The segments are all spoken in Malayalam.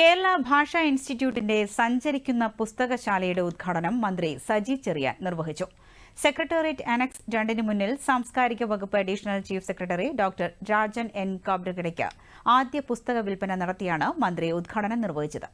കേരള ഭാഷാ ഇൻസ്റ്റിറ്റ്യൂട്ടിന്റെ സഞ്ചരിക്കുന്ന പുസ്തകശാലയുടെ ഉദ്ഘാടനം മന്ത്രി സജി ചെറിയാൻ നിർവഹിച്ചു. സെക്രട്ടേറിയറ്റ് അനക്സ് രണ്ടിന് മുന്നിൽ സാംസ്കാരിക വകുപ്പ് additional chief secretary doctor Rajan N കാബ്രഗഡയ്ക്ക് ആദ്യ പുസ്തക വിൽപ്പന നടത്തിയാണ് മന്ത്രി ഉദ്ഘാടനം നിർവഹിച്ചത്.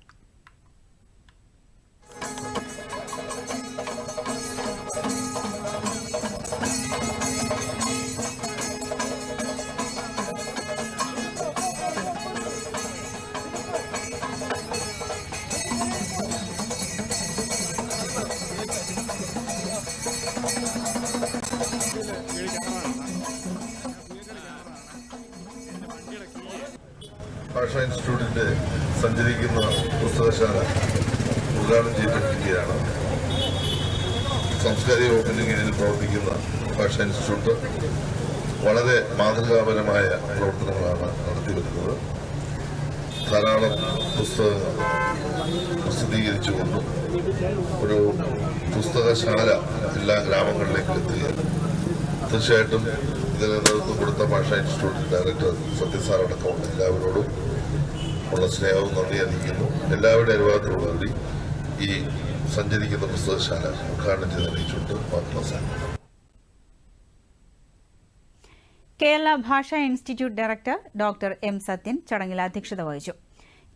ഭാഷാ ഇൻസ്റ്റിറ്റ്യൂട്ടിന്റെ സഞ്ചരിക്കുന്ന പുസ്തകശാല ഉദ്ഘാടനം ചെയ്തിരിക്കുകയാണ്. സാംസ്കാരിക വകുപ്പിന്റെ കീഴിൽ പ്രവർത്തിക്കുന്ന ഭാഷാ ഇൻസ്റ്റിറ്റ്യൂട്ട് വളരെ മാതൃകാപരമായ പ്രവർത്തനങ്ങളാണ് നടത്തിവരുന്നത് ധാരാളം പുസ്തകങ്ങൾ പ്രസിദ്ധീകരിച്ചുകൊണ്ടും ഒരു പുസ്തകശാല എല്ലാ ഗ്രാമങ്ങളിലേക്കും എത്തുകയാണ്. തീർച്ചയായിട്ടും ഇതിന് നേതൃത്വം കൊടുത്ത ഭാഷ ഇൻസ്റ്റിറ്റ്യൂട്ട് ഡയറക്ടർ സത്യസാർ അടക്കമുള്ള എല്ലാവരോടും ഉള്ള സ്നേഹവും നന്ദി അറിയിക്കുന്നു. എല്ലാവരുടെയും അനുവാദത്തോടുകൂടി ഈ സഞ്ചരിക്കുന്ന പുസ്തകശാല ഉദ്ഘാടനം ചെയ്ത് അറിയിച്ചുകൊണ്ട് കേരള ഭാഷാ institute director doctor M Sathyan ചടങ്ങിൽ അധ്യക്ഷത വഹിച്ചു.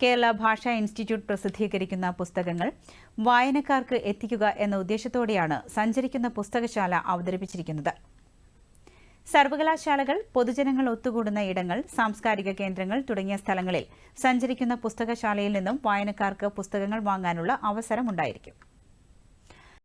കേരള ഭാഷാ ഇൻസ്റ്റിറ്റ്യൂട്ട് പ്രസിദ്ധീകരിക്കുന്ന പുസ്തകങ്ങൾ വായനക്കാർക്ക് എത്തിക്കുക എന്ന ഉദ്ദേശത്തോടെയാണ് സഞ്ചരിക്കുന്ന പുസ്തകശാല അവതരിപ്പിച്ചിരിക്കുന്നത്. സർവകലാശാലകൾ പൊതുജനങ്ങൾ ഒത്തുകൂടുന്ന ഇടങ്ങൾ സാംസ്കാരിക കേന്ദ്രങ്ങൾ തുടങ്ങിയ സ്ഥലങ്ങളിൽ സഞ്ചരിക്കുന്ന പുസ്തകശാലയിൽ നിന്നും വായനക്കാർക്ക് പുസ്തകങ്ങൾ വാങ്ങാനുള്ള അവസരമുണ്ടായിരിക്കും.